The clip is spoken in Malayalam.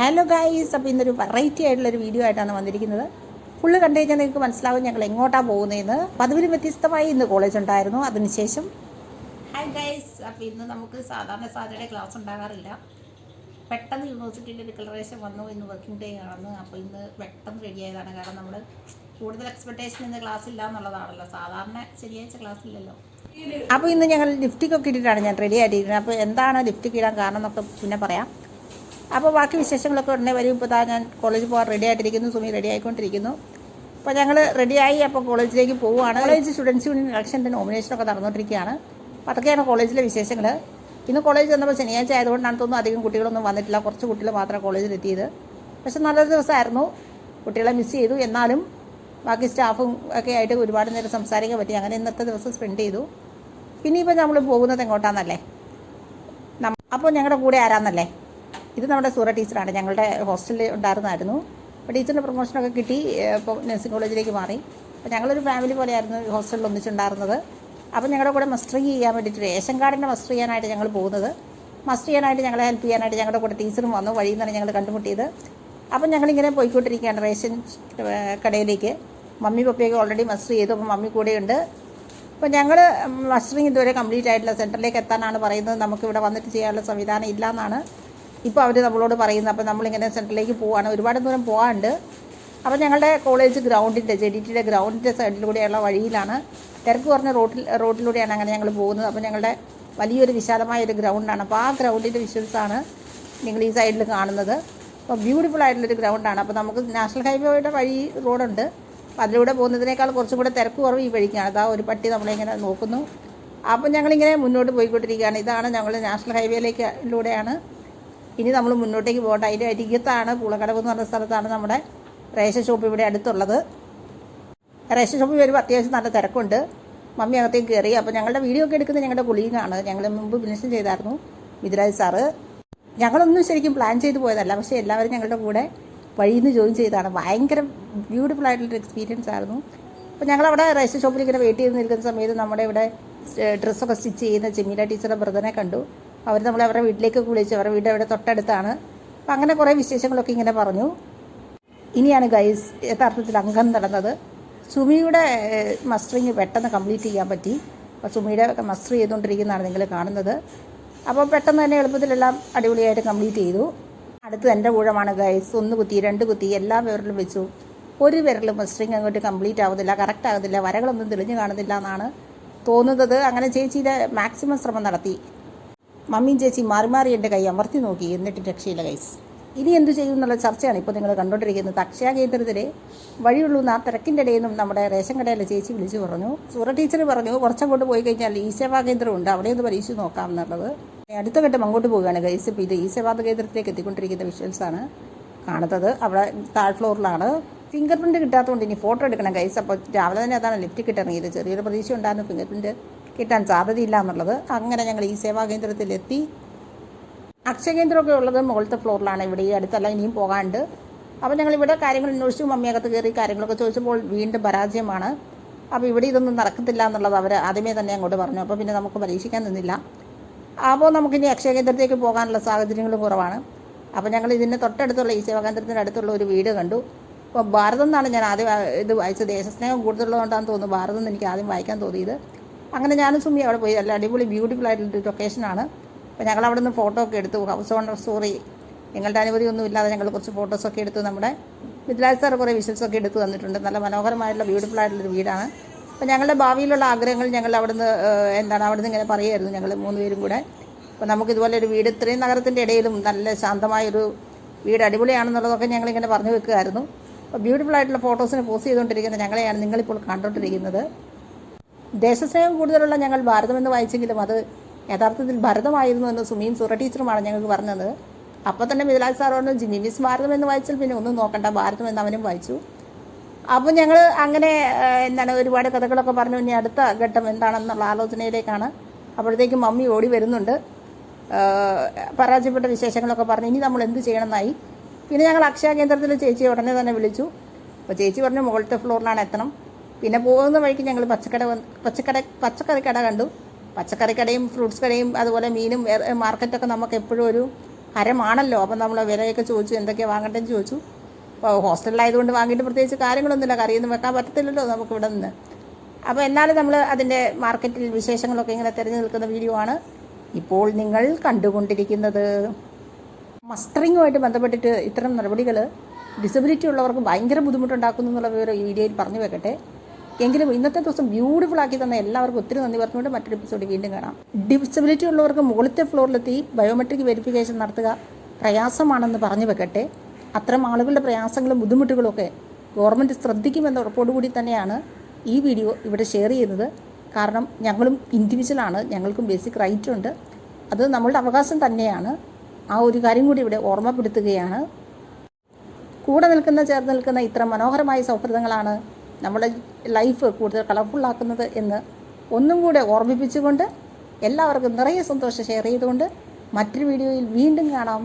ഹലോ ഗൈസ് അപ്പോൾ ഇന്നൊരു വെറൈറ്റി ആയിട്ടുള്ളൊരു വീഡിയോ ആയിട്ടാണ് വന്നിരിക്കുന്നത്. ഫുള്ള് കണ്ടു കഴിഞ്ഞാൽ നിങ്ങൾക്ക് മനസ്സിലാവും ഞങ്ങൾ എങ്ങോട്ടാണ് പോകുന്നതെന്ന്. പതിവിലും വ്യത്യസ്തമായി ഇന്ന് കോളേജ് ഉണ്ടായിരുന്നു. അതിനുശേഷം ഹായ് ഗൈസ് അപ്പോൾ ഇന്ന് നമുക്ക് സാധാരണ സാറ്റർഡേ ക്ലാസ് ഉണ്ടാകാറില്ല. പെട്ടെന്ന് യൂണിവേഴ്സിറ്റിയിൽ ഡിക്ലറേഷൻ വന്നു. ഇന്ന് വർക്കിംഗ് ഡേ ആണെന്ന്. അപ്പോൾ ഇന്ന് പെട്ടെന്ന് റെഡി ആയതാണ്. കാരണം നമ്മൾ കൂടുതൽ എക്സ്പെക്ടേഷൻ ഇന്ന് ക്ലാസ് ഇല്ല എന്നുള്ളതാണല്ലോ. സാധാരണ ശനിയാഴ്ച ക്ലാസ് ഇല്ലല്ലോ. അപ്പോൾ ഇന്ന് ഞങ്ങൾ ലിഫ്റ്റിക്കൊക്കെ ഇട്ടിട്ടാണ് ഞാൻ റെഡി ആയിട്ടിരിക്കുന്നത്. അപ്പോൾ എന്താണ് ലിഫ്റ്റിക്ക് ഇടാൻ കാരണം എന്നൊക്കെ പിന്നെ പറയാം. അപ്പോൾ ബാക്കി വിശേഷങ്ങളൊക്കെ ഉടനെ വരും. ഇപ്പോൾ താ ഞാൻ കോളേജിൽ പോകാൻ റെഡി ആയിട്ടിരിക്കുന്നു. സുമി റെഡി ആയിക്കൊണ്ടിരിക്കുന്നു. അപ്പോൾ ഞങ്ങൾ റെഡിയായി അപ്പോൾ കോളേജിലേക്ക് പോവുകയാണ്. കോളേജ് സ്റ്റുഡൻസ് യൂണിയൻ ഇലക്ഷന്റെ നോമിനേഷനൊക്കെ നടന്നുകൊണ്ടിരിക്കുകയാണ് അപ്പോൾ അതൊക്കെയാണ് കോളേജിലെ വിശേഷങ്ങൾ ഇന്ന് കോളേജ് വന്നപ്പോൾ ശനിയാഴ്ച ആയതുകൊണ്ടാണ് തോന്നുന്നു അധികം കുട്ടികളൊന്നും വന്നിട്ടില്ല. കുറച്ച് കുട്ടികൾ മാത്രമേ കോളേജിലെത്തിയത് പക്ഷേ നല്ലൊരു ദിവസമായിരുന്നു. കുട്ടികളെ മിസ് ചെയ്തു. എന്നാലും ബാക്കി സ്റ്റാഫും ഒക്കെ ആയിട്ട് ഒരുപാട് നേരം സംസാരിക്കാൻ പറ്റി. അങ്ങനെ ഇന്നത്തെ ദിവസം സ്പെൻഡ് ചെയ്തു. പിന്നെ ഇപ്പോൾ നമ്മൾ പോകുന്നത് എങ്ങോട്ടാണെന്നല്ലേ അപ്പോൾ ഞങ്ങളുടെ കൂടെ ആരാന്നല്ലേ? ഇത് നമ്മുടെ സൂറ ടീച്ചറാണ്. ഞങ്ങളുടെ ഹോസ്റ്റലിൽ ഉണ്ടായിരുന്നായിരുന്നു. അപ്പോൾ ടീച്ചറിന്റെ പ്രൊമോഷനൊക്കെ കിട്ടി. ഇപ്പോൾ നഴ്സിംഗ് കോളേജിലേക്ക് മാറി. അപ്പോൾ ഞങ്ങളൊരു ഫാമിലി പോലെയായിരുന്നു ഹോസ്റ്റലിൽ ഒന്നിച്ചുണ്ടായിരുന്നത്. അപ്പോൾ ഞങ്ങളുടെ കൂടെ മസ്റ്ററിങ് ചെയ്യാൻ വേണ്ടിയിട്ട് റേഷൻ കാർഡിന്റെ മസ്റ്റർ ചെയ്യാനായിട്ട് ഞങ്ങൾ പോകുന്നത്. മസ്റ്റർ ചെയ്യാനായിട്ട് ഞങ്ങളെ ഹെൽപ്പ് ചെയ്യാനായിട്ട് ഞങ്ങളുടെ കൂടെ ടീച്ചറും വന്നു. വഴിയിൽ നിന്നാണ് ഞങ്ങൾ കണ്ടുമുട്ടിയത്. അപ്പം ഞങ്ങളിങ്ങനെ പോയിക്കൊണ്ടിരിക്കുകയാണ് റേഷൻ കടയിലേക്ക്. മമ്മി പപ്പയൊക്കെ ഓൾറെഡി മസ്റ്റർ ചെയ്തു. അപ്പോൾ മമ്മി കൂടെയുണ്ട്. അപ്പോൾ ഞങ്ങൾ മസ്റ്ററിങ് ഇതുവരെ കംപ്ലീറ്റ് ആയിട്ടില്ല. സെന്ററിലേക്ക് എത്താനാണ് പറയുന്നത്. നമുക്ക് ഇവിടെ വന്നിട്ട് ചെയ്യാനുള്ള സംവിധാനം ഇല്ല എന്നാണ് ഇപ്പോൾ അവർ നമ്മളോട് പറയുന്നത് അപ്പോൾ നമ്മളിങ്ങനെ സെന്ററിലേക്ക് പോവാണ്. ഒരുപാട് ദൂരം പോകാണ്ട് അപ്പോൾ ഞങ്ങളുടെ കോളേജ് ഗ്രൗണ്ടിന്റെ ജെ ഡി ടിയുടെ ഗ്രൗണ്ടിന്റെ സൈഡിലൂടെയുള്ള വഴിയിലാണ്. തിരക്ക് കുറഞ്ഞ റോട്ടിൽ റോഡിലൂടെയാണ് അങ്ങനെ ഞങ്ങൾ പോകുന്നത്. അപ്പോൾ ഞങ്ങളുടെ വലിയൊരു വിശാലമായ ഒരു ഗ്രൗണ്ടാണ്. അപ്പോൾ ആ ഗ്രൗണ്ടിന്റെ വിഷ്വൽസാണ് നിങ്ങൾ ഈ സൈഡിൽ കാണുന്നത്. അപ്പോൾ ബ്യൂട്ടിഫുൾ ആയിട്ടുള്ളൊരു ഗ്രൗണ്ടാണ്. അപ്പോൾ നമുക്ക് നാഷണൽ ഹൈവേയുടെ വഴി റോഡുണ്ട്. അപ്പോൾ അതിലൂടെ പോകുന്നതിനേക്കാൾ കുറച്ചും കൂടെ തിരക്ക് കുറവ് ഈ വഴിക്കാണ്. അതാ ഒരു പട്ടി നമ്മളിങ്ങനെ നോക്കുന്നു. അപ്പം ഞങ്ങളിങ്ങനെ മുന്നോട്ട് പോയിക്കൊണ്ടിരിക്കുകയാണ്. ഇതാണ് ഞങ്ങൾ നാഷണൽ ഹൈവേയിലേക്കിലൂടെയാണ് ഇനി നമ്മൾ മുന്നോട്ടേക്ക് പോകട്ടെ. അതിന്റെ അരികത്താണ് പൂളക്കടവ് എന്ന് പറഞ്ഞ സ്ഥലത്താണ് നമ്മുടെ റേഷൻ ഷോപ്പ് ഇവിടെ അടുത്തുള്ളത്. റേഷൻ ഷോപ്പ് വരുമ്പോൾ അത്യാവശ്യം നല്ല തിരക്കുണ്ട്. മമ്മി അകത്തേക്ക് കയറി അപ്പോൾ ഞങ്ങളുടെ വീഡിയോ ഒക്കെ എടുക്കുന്നത് ഞങ്ങളുടെ കൊളീഗാണ് ഞങ്ങൾ മുമ്പ് ബിസിനസ് ചെയ്തായിരുന്നു മിഥുരാജ് സാറ്. ഞങ്ങളൊന്നും ശരിക്കും പ്ലാൻ ചെയ്ത് പോയതല്ല. പക്ഷേ എല്ലാവരും ഞങ്ങളുടെ കൂടെ വഴിയിൽ നിന്ന് ജോയിൻ ചെയ്തതാണ്. ഭയങ്കര ബ്യൂട്ടിഫുൾ ആയിട്ടുള്ളൊരു എക്സ്പീരിയൻസ് ആയിരുന്നു. അപ്പോൾ ഞങ്ങളവിടെ റേഷൻ ഷോപ്പിൽ ഇങ്ങനെ വെയിറ്റ് ചെയ്ത് നിൽക്കുന്ന സമയത്ത് നമ്മുടെ ഇവിടെ ഡ്രസ്സൊക്കെ സ്റ്റിച്ച് ചെയ്യുന്ന ചെമ്മീല ടീച്ചറുടെ ബ്രദറിനെ കണ്ടു. അവർ നമ്മളെ അവരുടെ വീട്ടിലേക്ക് വിളിച്ചു അവരുടെ വീട് അവിടെ തൊട്ടടുത്താണ്. അപ്പം അങ്ങനെ കുറേ വിശേഷങ്ങളൊക്കെ ഇങ്ങനെ പറഞ്ഞു. ഇനിയാണ് ഗൈസ് യഥാർത്ഥത്തിൽ അംഗം നടന്നത്. സുമിയുടെ മസ്റ്ററിങ് പെട്ടെന്ന് കംപ്ലീറ്റ് ചെയ്യാൻ പറ്റി. അപ്പോൾ സുമിയുടെ മസ്റ്റർ ചെയ്തുകൊണ്ടിരിക്കുന്നതാണ് നിങ്ങൾ കാണുന്നത്. അപ്പോൾ പെട്ടെന്ന് തന്നെ എളുപ്പത്തിലെല്ലാം അടിപൊളിയായിട്ട് കംപ്ലീറ്റ് ചെയ്തു. അടുത്ത് എന്റെ ഊഴമാണ് ഗൈസ് ഒന്ന് കുത്തി രണ്ട് കുത്തി എല്ലാ വിരലും വെച്ചു. ഒരു വിരലും മസ്റ്ററിങ് അങ്ങോട്ട് കംപ്ലീറ്റ് ആവുന്നില്ല കറക്റ്റ് ആകുന്നില്ല വരകളൊന്നും തെളിഞ്ഞു കാണുന്നില്ല എന്നാണ് തോന്നുന്നത്. അങ്ങനെ ചേച്ചിയുടെ മാക്സിമം ശ്രമം നടത്തി. മമ്മിയും ചേച്ചി മാറി മാറി എന്റെ കൈ അമർത്തി നോക്കി എന്നിട്ട് രക്ഷയില്ല കൈസ് ഇനി എന്ത് ചെയ്യും എന്നുള്ള ചർച്ചയാണ് ഇപ്പോൾ നിങ്ങൾ കണ്ടുകൊണ്ടിരിക്കുന്നത്. അക്ഷയ കേന്ദ്രത്തിലെ വഴിയുള്ളൂ ആ തിരക്കിന്റെ ഇടയിൽ നിന്നും നമ്മുടെ റേഷൻ കടയിലെ ചേച്ചി വിളിച്ചു പറഞ്ഞു. സൂറ ടീച്ചർ പറഞ്ഞു കുറച്ചങ്ങോട്ട് പോയി കഴിഞ്ഞാൽ ഈ സേവാ കേന്ദ്രമുണ്ട് അവിടെ ഒന്ന് പരീക്ഷിച്ച് നോക്കാം എന്നുള്ളത്. അടുത്ത ഘട്ടം അങ്ങോട്ട് പോവുകയാണ് ഗൈസ് ഇപ്പോൾ ഇത് ഈ സേവാ കേന്ദ്രത്തിലേക്ക് എത്തിക്കൊണ്ടിരിക്കുന്ന വിഷ്വൽസാണ് കാണുന്നത്. അവിടെ താഴ് ഫ്ലോറിലാണ് ഫിംഗർ പ്രിന്റ് കിട്ടാത്തതുകൊണ്ട് ഇനി ഫോട്ടോ എടുക്കണം ഗൈസ് അപ്പോൾ രാവിലെ തന്നെ അതാണ് ലിഫ്റ്റ് കിട്ടിറങ്ങിയത്. ചെറിയൊരു പ്രതീക്ഷ ഉണ്ടായിരുന്നു ഫിംഗർ പ്രിന്റ് കിട്ടാൻ സാധ്യതയില്ല എന്നുള്ളത് അങ്ങനെ ഞങ്ങൾ ഈ സേവാ കേന്ദ്രത്തിലെത്തി. അക്ഷയകേന്ദ്രമൊക്കെ ഉള്ളത് മുകളിലത്തെ ഫ്ലോറിലാണ്. ഇവിടെ ഈ അടുത്തല്ല ഇനിയും പോകാണ്ട് അപ്പോൾ ഞങ്ങൾ ഇവിടെ കാര്യങ്ങൾ അന്വേഷിച്ചു. മമ്മിയകത്ത് കയറി കാര്യങ്ങളൊക്കെ ചോദിച്ചപ്പോൾ വീണ്ടും പരാജയമാണ്. അപ്പോൾ ഇവിടെ ഇതൊന്നും നടക്കത്തില്ല എന്നുള്ളത് അവർ ആദ്യമേ തന്നെ അങ്ങോട്ട് പറഞ്ഞു. അപ്പോൾ പിന്നെ നമുക്ക് പരീക്ഷിക്കാൻ നിന്നില്ല. അപ്പോൾ നമുക്കിനി അക്ഷയകേന്ദ്രത്തേക്ക് പോകാനുള്ള സാഹചര്യങ്ങളും കുറവാണ്. അപ്പോൾ ഞങ്ങൾ ഇതിന്റെ തൊട്ടടുത്തുള്ള ഈ സേവാകേന്ദ്രത്തിന്റെ അടുത്തുള്ള ഒരു വീട് കണ്ടു. അപ്പോൾ ഭാരതം എന്നാണ് ഞാൻ ആദ്യം ഇത് വായിച്ചത്. ദേശസ്നേഹം കൂടുതലുള്ളതുകൊണ്ടാണെന്ന് തോന്നുന്നു. ഭാരതം എന്ന് എനിക്ക് ആദ്യം വായിക്കാൻ തോന്നിയത്. അങ്ങനെ ഞാനും സുമി അവിടെ പോയി. നല്ല അടിപൊളി ബ്യൂട്ടിഫുൾ ആയിട്ടുള്ള ആയിട്ടുള്ളൊരു ലൊക്കേഷനാണ് അപ്പോൾ ഞങ്ങൾ അവിടെ നിന്ന് ഫോട്ടോ ഒക്കെ എടുത്തു. ഹൗസ് ഓണർ സോറി ഞങ്ങളുടെ അനുമതി ഒന്നും ഇല്ലാതെ ഞങ്ങൾ കുറച്ച് ഫോട്ടോസൊക്കെ എടുത്തു. നമ്മുടെ മിഥുലാജ് സാർ കുറേ വിഷൽസ് ഒക്കെ എടുത്തു തന്നിട്ടുണ്ട്. നല്ല മനോഹരമായിട്ടുള്ള ബ്യൂട്ടിഫുൾ ആയിട്ടുള്ളൊരു വീടാണ്. അപ്പോൾ ഞങ്ങളുടെ ഭാവിയിലുള്ള ആഗ്രഹങ്ങൾ ഞങ്ങൾ അവിടുന്ന് എന്താണ് അവിടുന്ന് ഇങ്ങനെ പറയുമായിരുന്നു ഞങ്ങൾ മൂന്ന് പേരും കൂടെ. അപ്പോൾ നമുക്ക് ഇതുപോലെ ഒരു വീട് ഇത്രയും നഗരത്തിന്റെ ഇടയിലും നല്ല ശാന്തമായൊരു വീട് അടിപൊളിയാണെന്നുള്ളതൊക്കെ ഞങ്ങളിങ്ങനെ പറഞ്ഞു വെക്കുമായിരുന്നു. അപ്പോൾ ബ്യൂട്ടിഫുൾ ആയിട്ടുള്ള ഫോട്ടോസിന് പോസ്റ്റ് ചെയ്തുകൊണ്ടിരിക്കുന്ന ഞങ്ങളെയാണ് നിങ്ങളിപ്പോൾ കണ്ടുകൊണ്ടിരിക്കുന്നത്. ദേശസ്നേഹം കൂടുതലുള്ള ഞങ്ങൾ ഭാരതമെന്ന് വായിച്ചെങ്കിലും അത് യഥാർത്ഥത്തിൽ ഭരതമായിരുന്നു എന്ന് സുമീൻ സുറ ടീച്ചറുമാണ് ഞങ്ങൾക്ക് പറഞ്ഞത്. അപ്പോൾ തന്നെ മിഥിലാജ് സാർ പറഞ്ഞു ജിമ്മി മിസ് ഭാരതം എന്ന് വായിച്ചാൽ പിന്നെ ഒന്നും നോക്കണ്ട ഭാരതം എന്ന് അവനും വായിച്ചു. അപ്പോൾ ഞങ്ങൾ അങ്ങനെ എന്താണ് ഒരുപാട് കഥകളൊക്കെ പറഞ്ഞു. ഇനി അടുത്ത ഘട്ടം എന്താണെന്നുള്ള ആലോചനയിലേക്കാണ്. അപ്പോഴത്തേക്കും മമ്മി ഓടി വരുന്നുണ്ട്. പരാജയപ്പെട്ട വിശേഷങ്ങളൊക്കെ പറഞ്ഞു. ഇനി നമ്മൾ എന്ത് ചെയ്യണമെന്നായി. പിന്നെ ഞങ്ങൾ അക്ഷയ കേന്ദ്രത്തിൽ ചേച്ചിയെ ഉടനെ തന്നെ വിളിച്ചു. അപ്പോൾ ചേച്ചി പറഞ്ഞു മുകളിലത്തെ ഫ്ലോറിലാണ് എത്തണം. പിന്നെ പോകുന്ന വഴിക്ക് ഞങ്ങൾ പച്ചക്കട പച്ചക്കട പച്ചക്കറി കട കണ്ടു. പച്ചക്കറി കടയും ഫ്രൂട്ട്സ് കടയും അതുപോലെ മീനും മാർക്കറ്റൊക്കെ നമുക്ക് എപ്പോഴും ഒരു ഹരമാണല്ലോ. അപ്പം നമ്മൾ വിലയൊക്കെ ചോദിച്ചു എന്തൊക്കെയാണ് വാങ്ങേണ്ടതെന്ന് ചോദിച്ചു. അപ്പോൾ ഹോസ്റ്റലിലായതുകൊണ്ട് വാങ്ങിയിട്ട് പ്രത്യേകിച്ച് കാര്യങ്ങളൊന്നുമില്ല. കറിയൊന്നും വെക്കാൻ പറ്റത്തില്ലല്ലോ നമുക്ക് ഇവിടെ നിന്ന്. അപ്പോൾ എന്നാലും നമ്മൾ അതിന്റെ മാർക്കറ്റിൽ വിശേഷങ്ങളൊക്കെ ഇങ്ങനെ തിരഞ്ഞു നിൽക്കുന്ന വീഡിയോ ആണ് ഇപ്പോൾ നിങ്ങൾ കണ്ടുകൊണ്ടിരിക്കുന്നത്. മസ്റ്ററിങ്ങുമായിട്ട് ബന്ധപ്പെട്ടിട്ട് ഇത്തരം നടപടികൾ ഡിസബിലിറ്റി ഉള്ളവർക്ക് ഭയങ്കര ബുദ്ധിമുട്ടുണ്ടാക്കുന്നു എന്നുള്ള വിവരം ഈ വീഡിയോയിൽ പറഞ്ഞു വെക്കട്ടെ. എങ്കിലും ഇന്നത്തെ ദിവസം ബ്യൂട്ടിഫുൾ ആക്കി തന്ന എല്ലാവർക്കും ഒത്തിരി നന്ദി. പറഞ്ഞുകൊണ്ട് മറ്റൊരു എപ്പിസോഡ് വീണ്ടും കാണാം. ഡിസബിലിറ്റി ഉള്ളവർക്ക് മുകളിലത്തെ ഫ്ലോറിലെത്തി ബയോമെട്രിക് വെരിഫിക്കേഷൻ നടത്തുക പ്രയാസമാണെന്ന് പറഞ്ഞു വെക്കട്ടെ. അത്തരം ആളുകളുടെ പ്രയാസങ്ങളും ബുദ്ധിമുട്ടുകളും ഒക്കെ ഗവൺമെന്റ് ശ്രദ്ധിക്കുമെന്ന ഉറപ്പോടുകൂടി തന്നെയാണ് ഈ വീഡിയോ ഇവിടെ ഷെയർ ചെയ്യുന്നത്. കാരണം ഞങ്ങളും ഇൻഡിവിജ്വലാണ് ഞങ്ങൾക്കും ബേസിക് റൈറ്റ് ഉണ്ട്. അത് നമ്മളുടെ അവകാശം തന്നെയാണ്. ആ ഒരു കാര്യം കൂടി ഇവിടെ ഓർമ്മപ്പെടുത്തുകയാണ്. കൂടെ നിൽക്കുന്ന ചേർന്ന് നിൽക്കുന്ന ഇത്ര മനോഹരമായ സൗഹൃദങ്ങളാണ് നമ്മുടെ ലൈഫ് കൂടുതൽ കളർഫുള്ളാക്കുന്നത് എന്ന് ഒന്നും കൂടെ ഓർമ്മിപ്പിച്ചുകൊണ്ട് എല്ലാവർക്കും നിറയെ സന്തോഷം ഷെയർ ചെയ്തുകൊണ്ട് മറ്റൊരു വീഡിയോയിൽ വീണ്ടും കാണാം.